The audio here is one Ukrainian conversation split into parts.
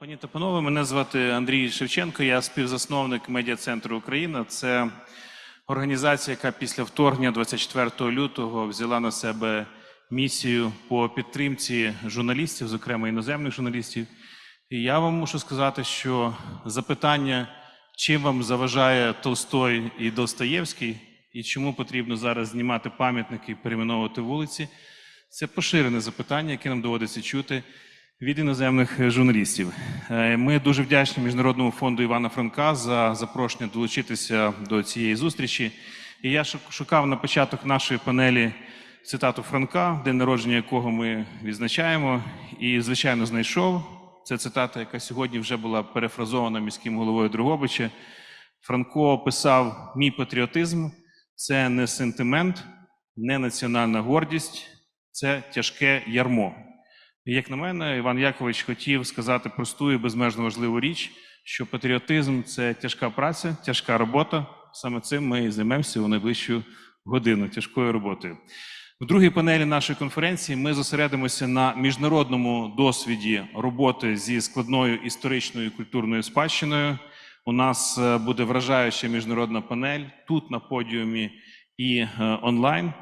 Пані та панове, мене звати Андрій Шевченко, я співзасновник медіа-центру Україна. Це організація, яка після вторгнення 24 лютого взяла на себе місію по підтримці журналістів, зокрема іноземних журналістів. І я вам мушу сказати, що запитання, чим вам заважає Толстой і Достоєвський, і чому потрібно зараз знімати пам'ятники і перейменовувати вулиці, це поширене запитання, яке нам доводиться чути від іноземних журналістів. Е, Ми дуже вдячні Міжнародному фонду Івана Франка за запрошення долучитися до цієї зустрічі. І я шукав на початок нашої панелі цитату Франка, день народження якого ми відзначаємо, і, звичайно, знайшов. Це цитата, яка сьогодні вже була перефразована міським головою Другобича. Франко писав: Мій патріотизм це не сентимент, не національна гордість, це тяжке ярмо. І, як на мене, Іван Якович хотів сказати просту і безмежно важливу річ, що патріотизм це тяжка праця, тяжка робота. Саме цим ми і займемося у найближчу годину тяжкою роботою. В другій панелі нашої конференції ми зосередимося на міжнародному досвіді роботи зі складною історичною і культурною спадщиною. У нас е, буде вражаюча міжнародна панель тут на подіумі і е, онлайн.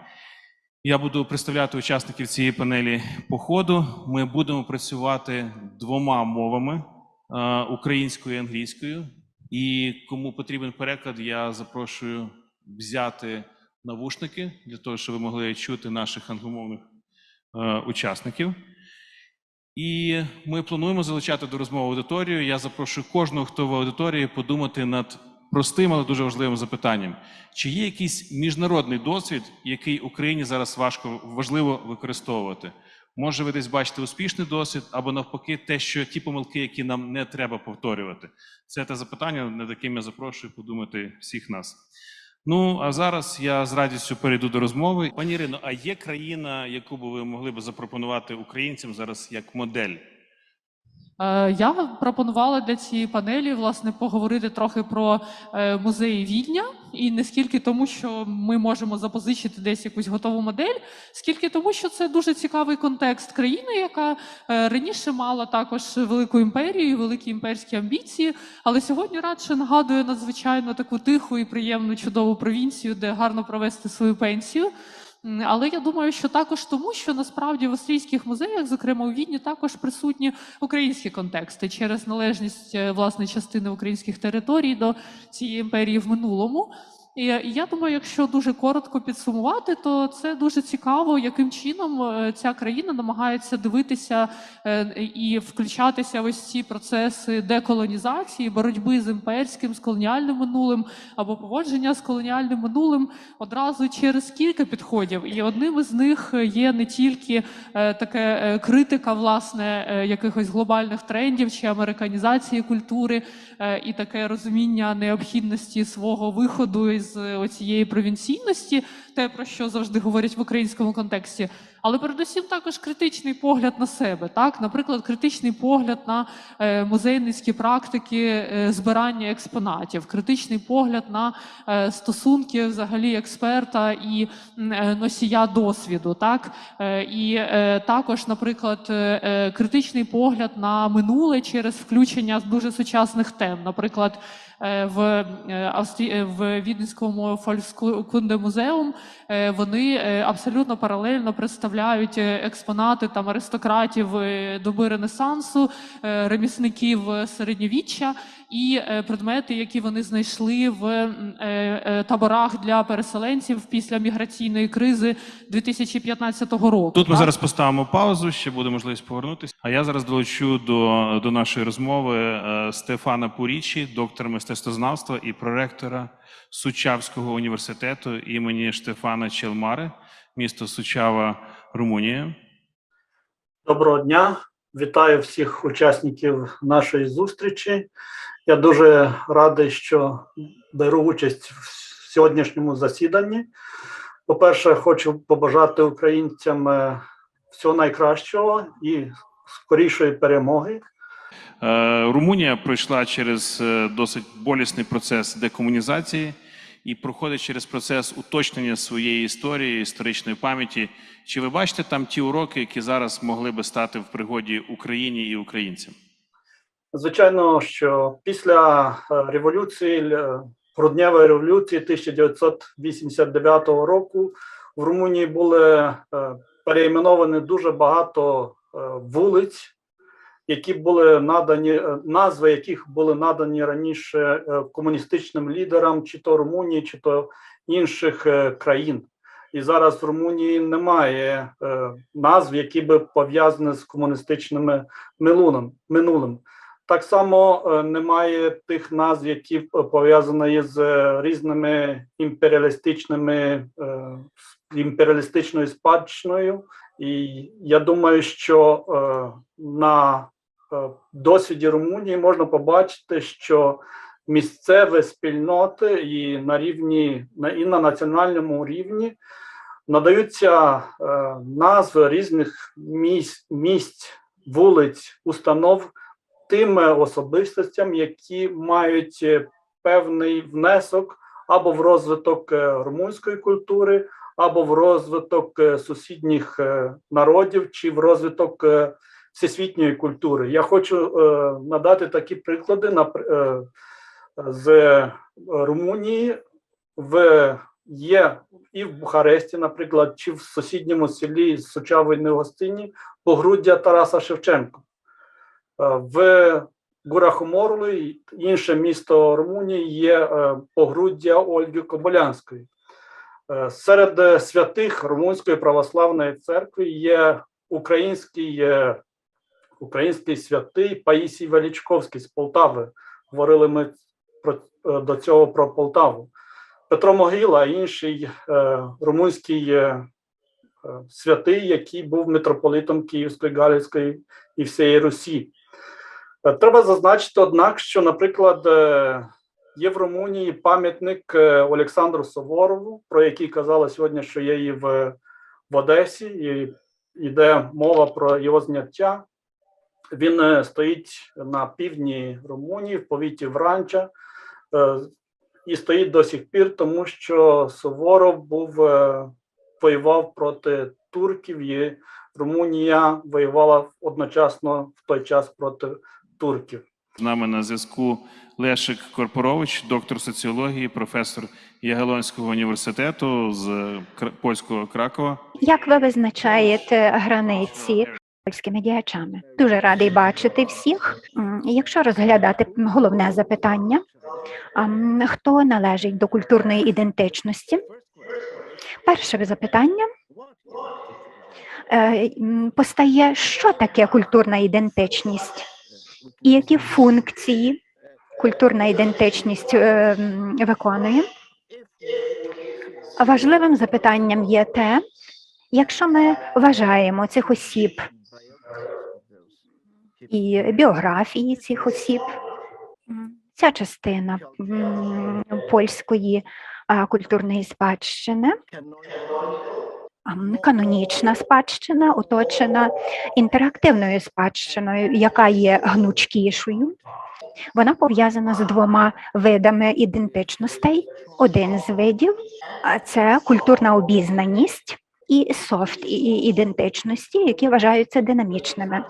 Я буду представляти учасників цієї панелі по ходу. Ми будемо працювати двома мовами е, українською і англійською. І кому потрібен переклад, я запрошую взяти навушники для того, щоб ви могли чути наших англомовних е, учасників. І ми плануємо залучати до розмови аудиторію. Я запрошую кожного, хто в аудиторії, подумати над простим, але дуже важливим запитанням: чи є якийсь міжнародний досвід, який Україні зараз важко важливо використовувати? Може, ви десь бачите успішний досвід, або навпаки, те, що ті помилки, які нам не треба повторювати. Це те запитання, над яким я запрошую подумати всіх нас. Ну а зараз я з радістю перейду до розмови. Пані Ірино, а є країна, яку би ви могли б запропонувати українцям зараз як модель? Е, Я пропонувала для цієї панелі власне поговорити трохи про е, музеї Відня, і не скільки тому, що ми можемо запозичити десь якусь готову модель, скільки тому, що це дуже цікавий контекст країни, яка е, раніше мала також велику імперію, великі імперські амбіції, але сьогодні радше нагадує надзвичайно таку тиху і приємну чудову провінцію, де гарно провести свою пенсію. Але я думаю, що також тому, що насправді в австрійських музеях, зокрема у Відні, також присутні українські контексти через належність е, власне частини українських територій до цієї імперії в минулому. І я думаю, якщо дуже коротко підсумувати, то це дуже цікаво, яким чином е, ця країна намагається дивитися е, і включатися в ось ці процеси деколонізації, боротьби з імперським, з колоніальним минулим або поводження з колоніальним минулим одразу через кілька підходів. І одним із них є не тільки е, таке критика власне якихось глобальних трендів чи американізації культури, і таке розуміння необхідності свого виходу із оцієї провінційності, те про що завжди говорять в українському контексті. Але передусім також критичний погляд на себе, так, наприклад, критичний погляд на е, музейницькі практики е, збирання експонатів, критичний погляд на е, стосунки взагалі експерта і е, носія досвіду, так Е, і е, також, наприклад, е, е, критичний погляд на минуле через включення дуже сучасних тем, наприклад. Е, В е, Австрі... е, в Віденському Фолькскунде-музеум е, вони абсолютно паралельно представляють експонати там аристократів доби Ренесансу, ремісників середньовіччя і е, предмети, які вони знайшли в е, е, таборах для переселенців після міграційної кризи 2015 року. Тут ми так? зараз поставимо паузу, ще буде можливість повернутися. А я зараз долучу до, до нашої розмови Стефана Пурічі, доктора мистецтвознавства і проректора Сучавського університету імені Штефана Челмари, місто Сучава, Румунія. Доброго дня, вітаю всіх учасників нашої зустрічі. Я дуже радий, що беру участь в сьогоднішньому засіданні. По-перше, хочу побажати українцям е, всього найкращого і скорішої перемоги. Е, Румунія пройшла через е, досить болісний процес декомунізації і проходить через процес уточнення своєї історії, історичної пам'яті. Чи ви бачите там ті уроки, які зараз могли би стати в пригоді Україні і українцям? Звичайно, що після е, революції, е, грудневої революції 1989 року в Румунії були е, переіменовані дуже багато вулиць, які були надані, назви яких були надані раніше комуністичним лідерам, чи то Румунії, чи то інших країн. І зараз в Румунії немає назв, які би пов'язані з комуністичними минулим. Так само е, немає тих назв, які п- пов'язані з е, різними імперіалістичними е, імперіалістичною спадщиною. І я думаю, що е, на е, досвіді Румунії можна побачити, що місцеві спільноти і на рівні і на національному рівні надаються е, назви різних місць, місць, вулиць, установ тим особистостям, які мають е, певний внесок або в розвиток е, румунської культури, або в розвиток е, сусідніх народів, чи в розвиток всесвітньої культури. Я хочу надати такі приклади з Румунії в є і в Бухаресті, наприклад, чи в сусідньому селі Сучавої гостині погруддя Тараса Шевченка. Е, В Гурахоморлі, інше місто Румунії, є е, погруддя Ольги Кобилянської. Е, Серед святих Румунської православної церкви є український, український святий Паїсій Величковський з Полтави. Говорили ми про, до цього про Полтаву. Петро Могила, інший румунський святий, який був митрополитом Київської, Галицької і всієї Русі. Е, Треба зазначити, однак, що, наприклад, е, є в Румунії пам'ятник е, Олександру Суворову, про який казали сьогодні, що є і в, в Одесі, і йде мова про його зняття. Він стоїть на півдні Румунії, в повіті Вранча, і стоїть до сих пір, тому що Суворов був воював проти турків, і Румунія воювала одночасно в той час проти турків. З нами на зв'язку Лешик Корпорович, доктор соціології, професор Ягелонського університету з польського Кракова. Як ви визначаєте границі польськими діячами? Дуже радий бачити всіх. Якщо розглядати головне запитання, а, хто належить до культурної ідентичності? Перше запитання е, постає, що таке культурна ідентичність і які функції культурна ідентичність е, виконує. Важливим запитанням є те, Якщо ми вважаємо цих осіб і біографії цих осіб, ця частина польської культурної спадщини, канонічна спадщина, оточена інтерактивною спадщиною, яка є гнучкішою. Вона пов'язана з двома видами ідентичностей. Один з видів це культурна обізнаність і софт ідентичності, які вважаються динамічними.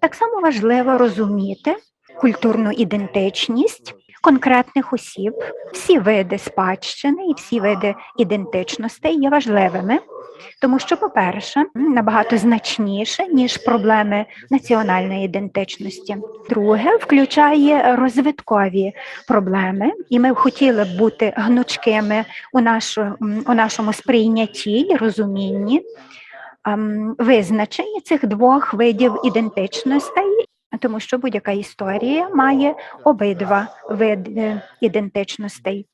Так само важливо розуміти культурну ідентичність конкретних осіб. Всі види спадщини і всі види ідентичностей є важливими, тому що, по-перше, набагато значніше ніж проблеми національної ідентичності. Друге, включає розвиткові проблеми, і ми хотіли б бути гнучкими у, нашу, у нашому сприйнятті і розумінні ем, визначення цих двох видів ідентичностей, тому що будь-яка історія має обидва види ідентичностей.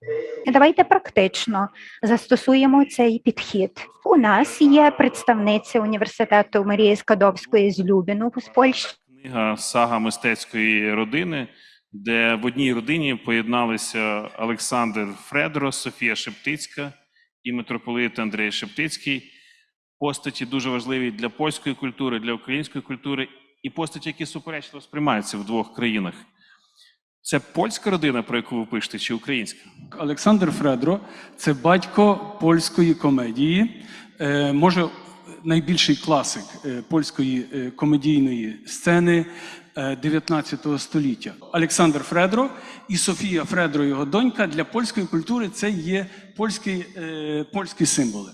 Давайте практично застосуємо цей підхід. У нас є представниця університету Марії Скадовської з Любіну з Польщі. Книга Сага мистецької родини, де в одній родині поєдналися Олександр Фредро, Софія Шептицька і митрополит Андрій Шептицький. Постаті дуже важливі для польської культури, для української культури, і постаті, які суперечливо сприймаються в двох країнах. Це польська родина, про яку ви пишете, чи українська? Олександр Фредро це батько польської комедії. Е, може, найбільший класик е, польської е, комедійної сцени е, 19 століття. Олександр Фредро і Софія Фредро, його донька, для польської культури це є польські, е, польські символи.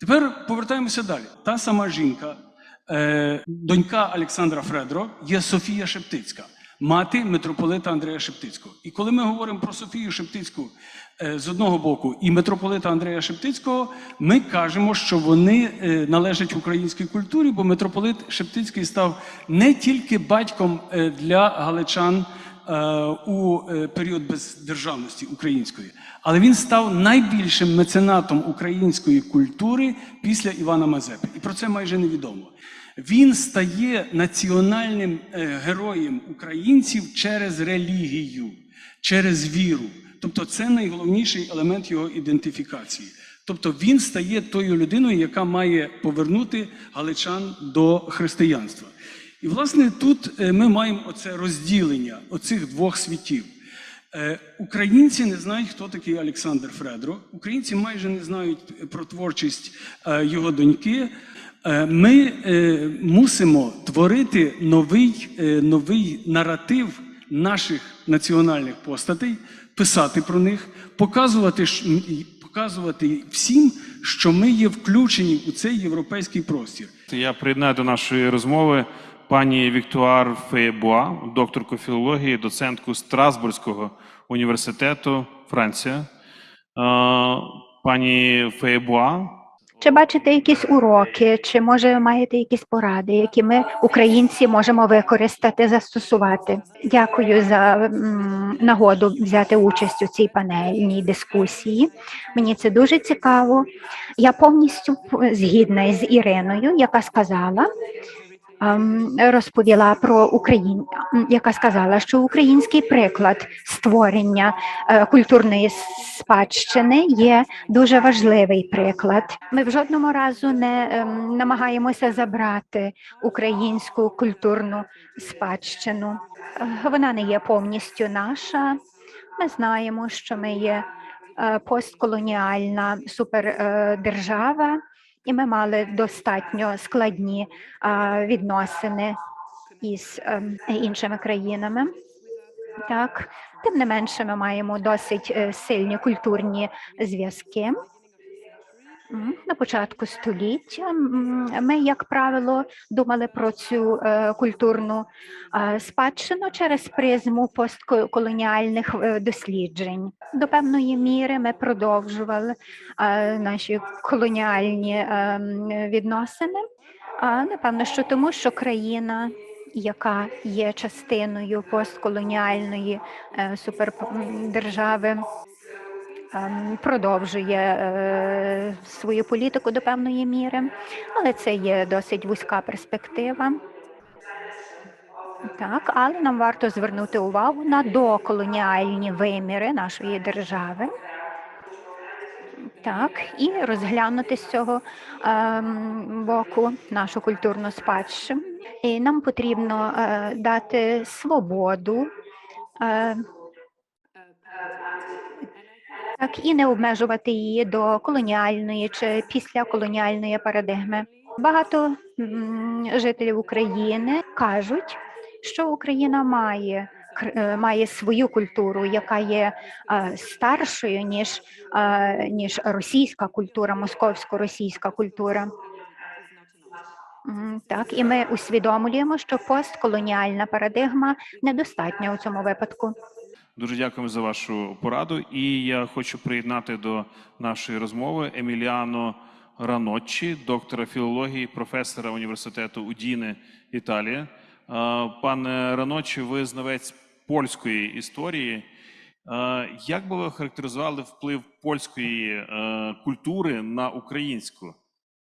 Тепер повертаємося далі. Та сама жінка, е, донька Олександра Фредро, є Софія Шептицька, мати митрополита Андрея Шептицького. І коли ми говоримо про Софію Шептицьку е, з одного боку і митрополита Андрея Шептицького, ми кажемо, що вони е, належать українській культурі, бо митрополит Шептицький став не тільки батьком е, для галичан е, у е, період бездержавності української, але він став найбільшим меценатом української культури після Івана Мазепи. І про це майже невідомо. Він стає національним е, героєм українців через релігію, через віру. Тобто, це найголовніший елемент його ідентифікації. Тобто він стає тою людиною, яка має повернути галичан до християнства. І, власне, тут е, ми маємо оце розділення оцих двох світів. Е, Українці не знають, хто такий Олександр Фредро. Українці майже не знають про творчість його доньки. Е, Ми е, мусимо творити новий, е, новий наратив наших національних постатей, писати про них, показувати, показувати всім, що ми є включені у цей європейський простір. Я приєднаю до нашої розмови пані Віктуар Феєбуа, докторку філології, доцентку Страсбурзького університету, Франція. Пані Феєбуа, Чи бачите якісь уроки, чи може маєте якісь поради, які ми, українці, можемо використати, застосувати? Дякую за м, нагоду взяти участь у цій панельній дискусії. Мені це дуже цікаво. Я повністю згідна з Іриною, яка сказала. Ем, Розповіла про Україн, яка сказала, що український приклад створення е, культурної спадщини є дуже важливий приклад. Ми в жодному разу не ем, намагаємося забрати українську культурну спадщину. Е, Вона не є повністю наша. Ми знаємо, що ми є е, постколоніальна супердержава, і ми мали достатньо складні відносини із ем, іншими країнами. Так, тим не менше, ми маємо досить е, сильні культурні зв'язки. На початку століття ми, як правило, думали про цю е, культурну е, спадщину через призму постколоніальних е, досліджень. До певної міри ми продовжували наші колоніальні відносини. Напевно, що тому, що країна яка є частиною постколоніальної супердержави, продовжує е, свою політику до певної міри, але це є досить вузька перспектива. Так, але нам варто звернути увагу на доколоніальні виміри нашої держави. Так, і розглянути з цього ем, боку нашу культурну спадщину. І нам потрібно е, дати свободу, е, так, і не обмежувати її до колоніальної чи післяколоніальної парадигми. Багато жителів України кажуть, що Україна має е, має свою культуру, яка є е, старшою ніж, е, ніж російська культура, московсько-російська культура. Так, і ми усвідомлюємо, що постколоніальна парадигма недостатня у цьому випадку. Дуже дякуємо за вашу пораду. І я хочу приєднати до нашої розмови Еміліано Раноччі, доктора філології, професора університету Удіне, Італія. Пане Раноччі, ви знавець польської історії. Як би ви характеризували вплив польської е, культури на українську?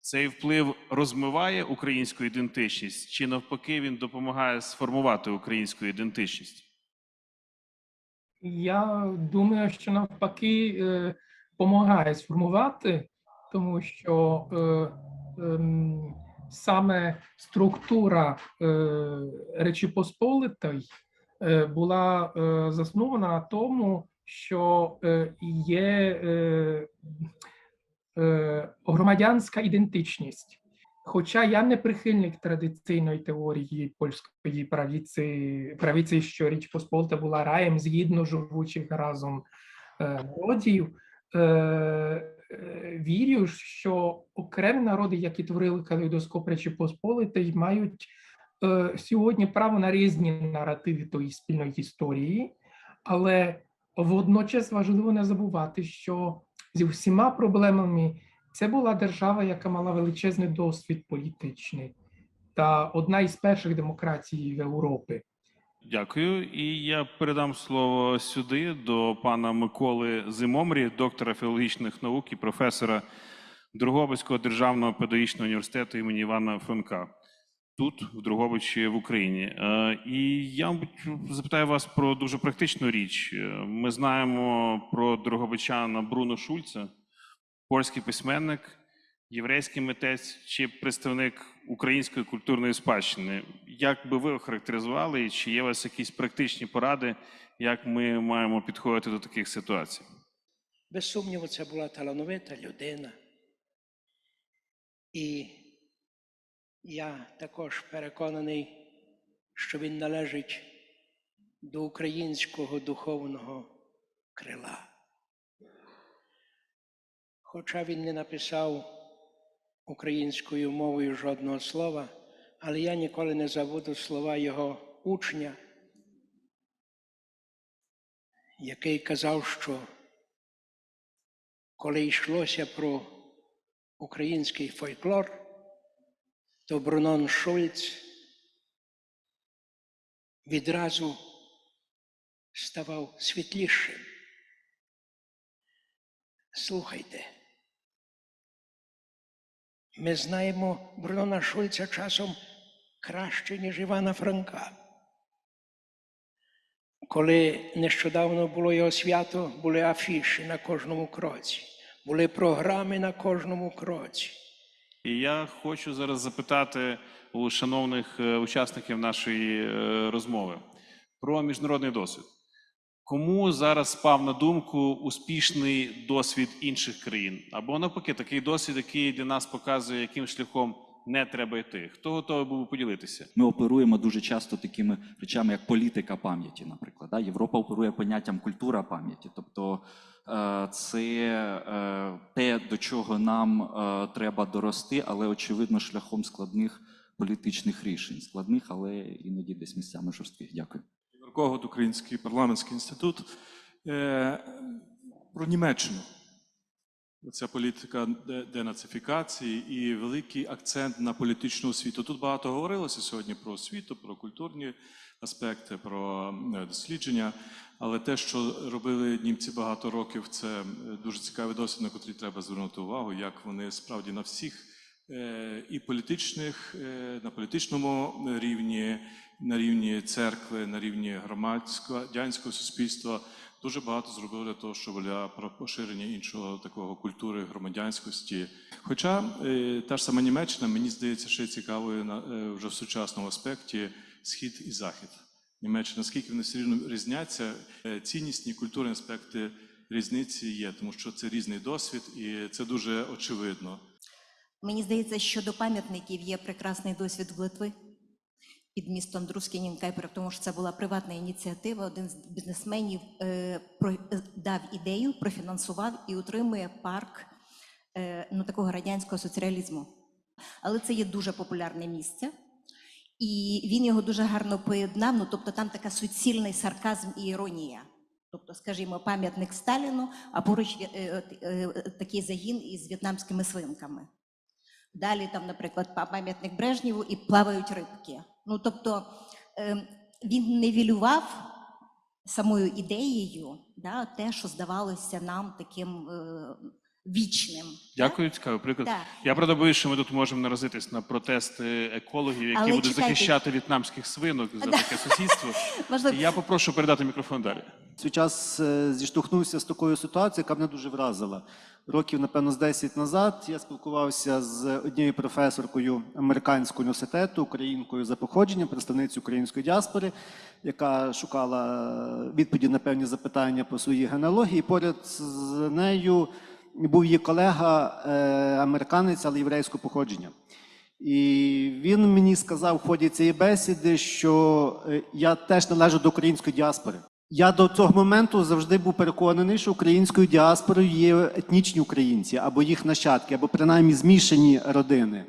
Цей вплив розмиває українську ідентичність, чи навпаки він допомагає сформувати українську ідентичність? Я думаю, що навпаки е, допомагає сформувати, тому що е, ем, саме структура е, Речі Посполитої була заснована на тому, що є громадянська ідентичність. Хоча я не прихильник традиційної теорії польської правіці, правіці, що Річ Посполита була раєм згідно живучих разом е, народів, е, е, вірю, що окремі народи, які творили калейдоскоп Речі Посполитої, мають е, сьогодні право на різні наративи тої спільної історії, але водночас важливо не забувати, що зі всіма проблемами це була держава, яка мала величезний досвід політичний та одна із перших демократій в Європі. Дякую. І я передам слово сюди до пана Миколи Зимомрі, доктора філологічних наук і професора Другобицького державного педагогічного університету імені Івана Франка. Тут, в Другобичі, в Україні. Е, І я запитаю вас про дуже практичну річ. Е, Ми знаємо про Другобичана Бруно Шульца, польський письменник, єврейський митець чи представник української культурної спадщини. Як би ви охарактеризували, чи є у вас якісь практичні поради, як ми маємо підходити до таких ситуацій? Без сумніву, це була талановита людина. І я також переконаний, що він належить до українського духовного крила. Хоча він не написав українською мовою жодного слова, але я ніколи не забуду слова його учня, який казав, що коли йшлося про український фольклор, то Брунон Шульц відразу ставав світлішим. Слухайте. Ми знаємо Брунона Шульца часом краще, ніж Івана Франка. Коли нещодавно було його свято, були афіші на кожному кроці, були програми на кожному кроці. І я хочу зараз запитати у шановних е, учасників нашої е, розмови про міжнародний досвід. Кому зараз спав на думку успішний досвід інших країн? Або навпаки, такий досвід, який для нас показує, яким шляхом не треба йти. Хто готовий був поділитися? Ми оперуємо дуже часто такими речами, як політика пам'яті, наприклад. Європа оперує поняттям культура пам'яті. Тобто е, це е, те, до чого нам е, треба дорости, але очевидно шляхом складних політичних рішень. Складних, але іноді десь місцями жорстких. Дякую. Когот, Український парламентський інститут. Е, про Німеччину. Ця політика денацифікації і великий акцент на політичну освіту. Тут багато говорилося сьогодні про освіту, про культурні аспекти, про е, дослідження. Але те, що робили німці багато років, це е, дуже цікавий досвід, на котрий треба звернути увагу, як вони справді на всіх і політичних, на політичному рівні, на рівні церкви, на рівні громадського суспільства дуже багато зробили для того, щоб для поширення іншого такого культури громадянськості. Хоча е, та ж сама Німеччина, мені здається, ще цікавою на е, вже в сучасному аспекті схід і захід. Німеччина, наскільки вони все рівно різняться, е, ціннісні культурні аспекти різниці є, тому що це різний досвід, і це дуже очевидно. Мені здається, що до пам'ятників є прекрасний досвід в Литви під містом Друскінінкай, при тому, що це була приватна ініціатива. Один з бізнесменів е, про, е, дав ідею, профінансував і утримує парк е, ну, такого радянського соціалізму. Але це є дуже популярне місце. І він його дуже гарно поєднав. Ну, тобто там така суцільний сарказм і іронія. Тобто, скажімо, пам'ятник Сталіну, а поруч е, е, е, такий загін із в'єтнамськими свинками. Далі там, наприклад, пам'ятник Брежнєву і плавають рибки. Ну тобто ем, він невілював самою ідеєю да, те, що здавалося нам таким е, вічним. Дякую, цікавий приклад. Так. Я правда боюсь, що ми тут можемо наразитись на протести екологів, які Але будуть чекайте. захищати в'єтнамських свинок за Да. таке сусідство. Можливо, я попрошу передати мікрофон далі. свій час е, зіштовхнувся з такою ситуацією, яка мене дуже вразила. Років, напевно, з 10 назад я спілкувався з однією професоркою американського університету, українкою за походженням, представницею української діаспори, яка шукала відповіді на певні запитання по своїй генеалогії. Поряд з нею був її колега, е, американець, але єврейського походження. І він мені сказав в ході цієї бесіди, що е, я теж належу до української діаспори. Я до цього моменту завжди був переконаний, що українською діаспорою є етнічні українці або їх нащадки, або принаймні змішані родини.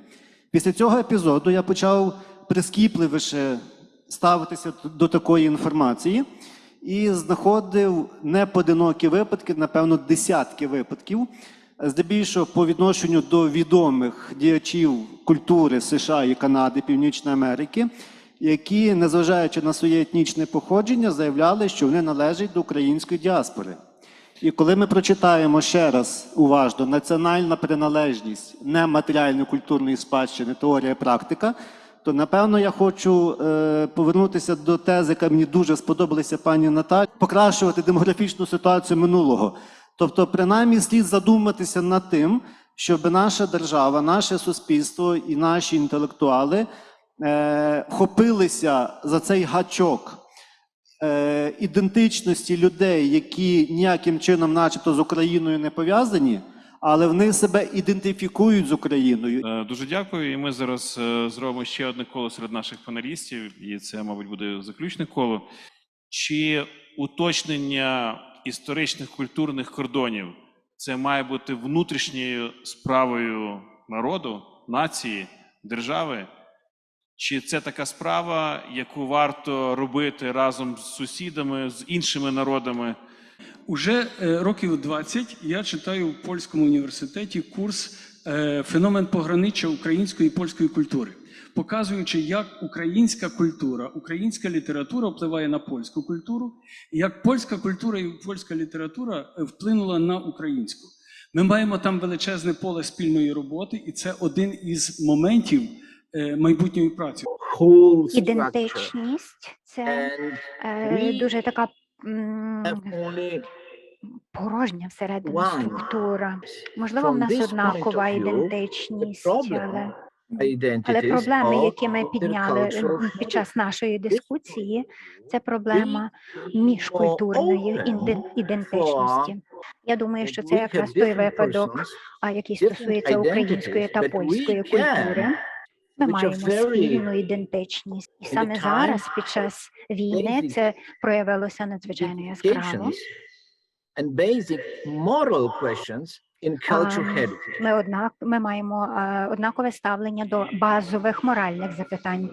Після цього епізоду я почав прискіпливіше ставитися до такої інформації і знаходив непоодинокі випадки, напевно, десятки випадків, здебільшого по відношенню до відомих діячів культури США і Канади, Північної Америки, які, незважаючи на своє етнічне походження, заявляли, що вони належать до української діаспори. І коли ми прочитаємо ще раз уважно національна приналежність нематеріальної культурної спадщини, теорія практика, то напевно я хочу е, повернутися до тези, яка мені дуже сподобалася пані Наталі, покращувати демографічну ситуацію минулого. Тобто, принаймні, слід задуматися над тим, щоб наша держава, наше суспільство і наші інтелектуали е, хопилися за цей гачок е, ідентичності людей, які ніяким чином, начебто, з Україною не пов'язані, але вони себе ідентифікують з Україною. Е, Дуже дякую. І ми зараз е, зробимо ще одне коло серед наших панелістів, і це, мабуть, буде заключне коло. Чи уточнення історичних культурних кордонів це має бути внутрішньою справою народу, нації, держави? Чи це така справа, яку варто робити разом з сусідами, з іншими народами? Уже е, років 20 я читаю в польському університеті курс е, феномен пограниччя української і польської культури, показуючи, як українська культура, українська література впливає на польську культуру, і як польська культура і польська література е, вплинула на українську. Ми маємо там величезне поле спільної роботи, і це один із моментів майбутньої праці. Ідентичність це е, дуже така порожня всередині структура. Можливо, в нас однакова ідентичність, але, але проблеми, які ми підняли під час нашої дискусії, це проблема міжкультурної ідентичності. Я думаю, що це якраз той випадок, а який стосується української та польської культури. Ми маємо спільну ідентичність, і саме зараз, під час війни, це проявилося надзвичайно яскраво. and basic moral questions in cultural heritage. Ми однак ми маємо однакове ставлення до базових моральних запитань.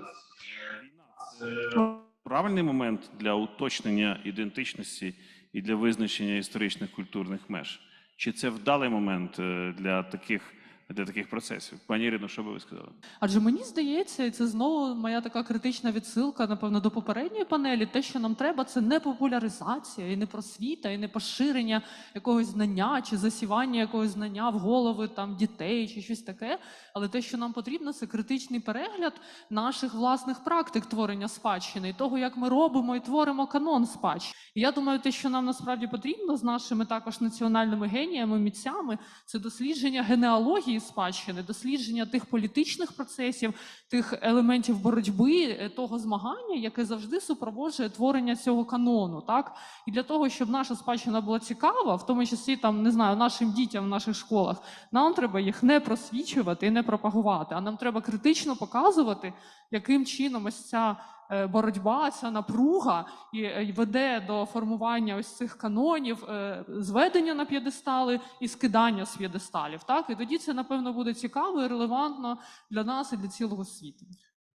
правильний момент для уточнення ідентичності і для визначення історичних культурних меж? Чи це вдалий момент е, для таких, для таких процесів? Пані Ірино, що би ви сказали? Адже мені здається, і це знову моя така критична відсилка, напевно, до попередньої панелі. Те, що нам треба, це не популяризація, і не просвіта, і не поширення якогось знання чи засівання якогось знання в голови там дітей чи щось таке. Але те, що нам потрібно, це критичний перегляд наших власних практик творення спадщини і того, як ми робимо і творимо канон спадщини. Я думаю, те, що нам насправді потрібно з нашими також національними геніями, митцями, це дослідження генеалогії спадщини, дослідження тих політичних процесів, тих елементів боротьби, е, того змагання, яке завжди супроводжує творення цього канону. Так і для того, щоб наша спадщина була цікава, в тому числі там не знаю, нашим дітям в наших школах, нам треба їх не просвічувати і не пропагувати, а нам треба критично показувати, яким чином ось ця е, боротьба, ця напруга і, е, веде до формування ось цих канонів, е, зведення на п'єдестали і скидання з п'єдесталів. Так, і тоді це напевно буде цікаво і релевантно для нас і для цілого світу.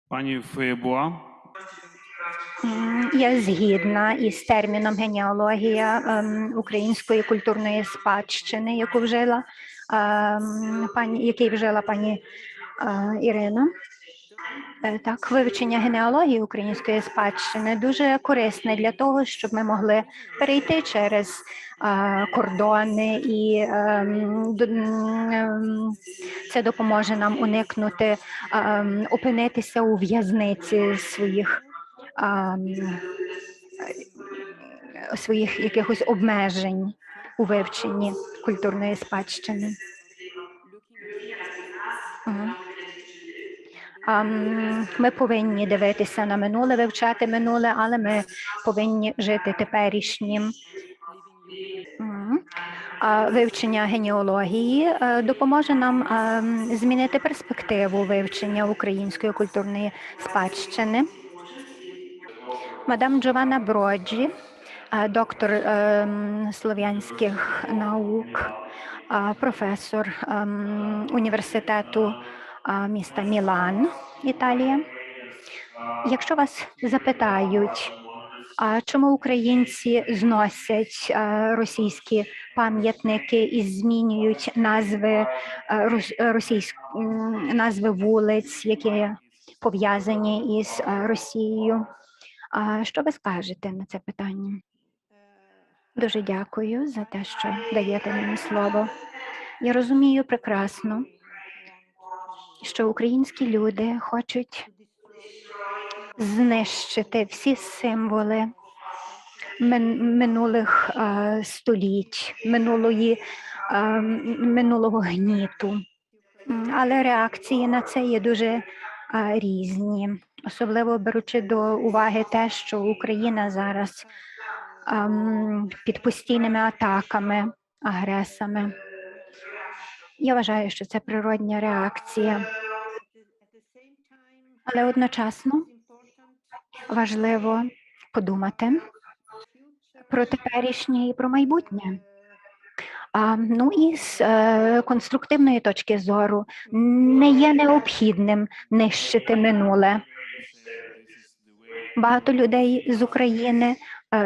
Пані Феєбуа? Я згідна із терміном генеалогія ем, української культурної спадщини, яку вжила ем, пані, який вжила пані е, Ірина. Е, Так, вивчення генеалогії української спадщини дуже корисне для того, щоб ми могли перейти через кордони, і ем, ем, це допоможе нам уникнути ем, опинитися у в'язниці своїх е, своїх якихось обмежень у вивченні культурної спадщини. Мгм. Ми повинні дивитися на минуле, вивчати минуле, але ми повинні жити теперішнім. Вивчення генеалогії е, допоможе нам е, змінити перспективу вивчення української культурної спадщини. Мадам Джованна Броджі, е, доктор е, слов'янських наук, е, професор е, університету міста Мілан, Італія. Якщо вас запитають, чому українці зносять російські пам'ятники і змінюють назви рос- російськ, назви вулиць, які пов'язані із Росією? Що ви скажете на це питання? Дуже дякую за те, що даєте мені слово. Я розумію прекрасно, що українські люди хочуть знищити всі символи минулих е, століть, минулої, м- минулого гніту. Але реакції на це є дуже е, різні, особливо беручи до уваги те, що Україна зараз ем, під постійними атаками, агресами. Я вважаю, що це природня реакція. Але одночасно важливо подумати про теперішнє і про майбутнє. А, ну і з е, конструктивної точки зору не є необхідним нищити минуле. Багато людей з України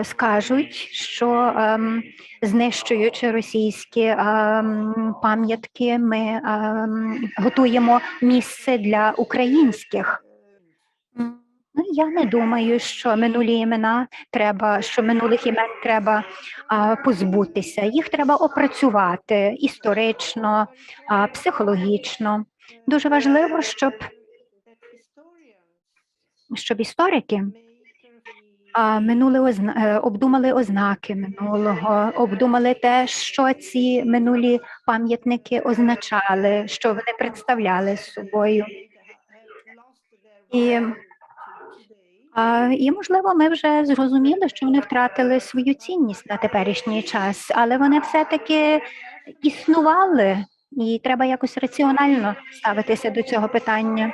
скажуть, що ем, знищуючи російські ем, пам'ятки, ми ем, готуємо місце для українських. Ну, я не думаю, що минулі імена треба, що минулих імен треба а, позбутися. Їх треба опрацювати історично, а, психологічно. Дуже важливо, щоб, щоб історики а, минуле озна... е, обдумали ознаки минулого, обдумали те, що ці минулі пам'ятники означали, що вони представляли собою. І а, і, можливо, ми вже зрозуміли, що вони втратили свою цінність на теперішній час, але вони все-таки існували, і треба якось раціонально ставитися до цього питання.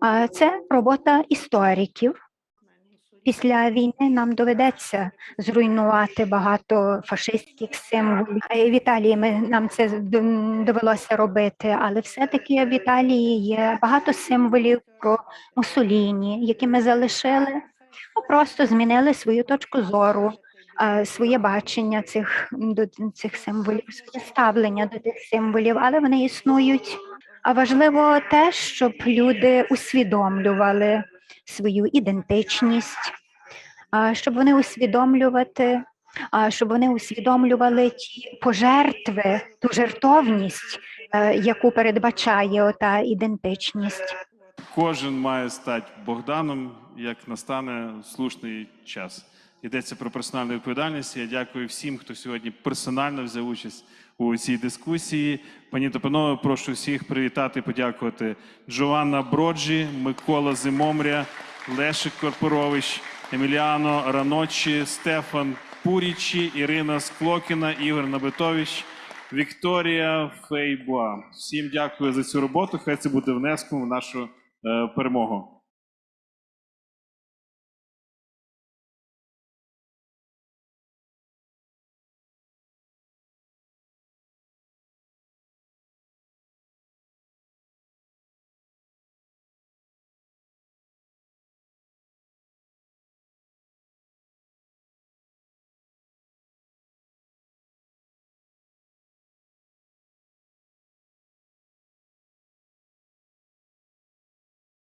А, Це робота істориків. Після війни нам доведеться зруйнувати багато фашистських символів. Е, В Італії ми нам це довелося робити, але все-таки в Італії є багато символів про Мусоліні, які ми залишили, ну, просто змінили свою точку зору, е, своє бачення цих до цих символів, своє ставлення до тих символів, але вони існують. А важливо те, щоб люди усвідомлювали свою ідентичність, щоб вони усвідомлювати, щоб вони усвідомлювали ті пожертви, ту жертовність, е, яку передбачає ота ідентичність. Кожен має стати Богданом, як настане слушний час. Йдеться про персональну відповідальність. Я дякую всім, хто сьогодні персонально взяв участь у цій дискусії. Пані та панове, прошу всіх привітати, і подякувати Джованна Броджі, Микола Зимомря, Лешик Корпорович, Еміліано Раночі, Стефан Пурічі, Ірина Склокіна, Ігор Набитович, Вікторія Фейбуа. Всім дякую за цю роботу. Хай це буде внеском в нашу е, перемогу.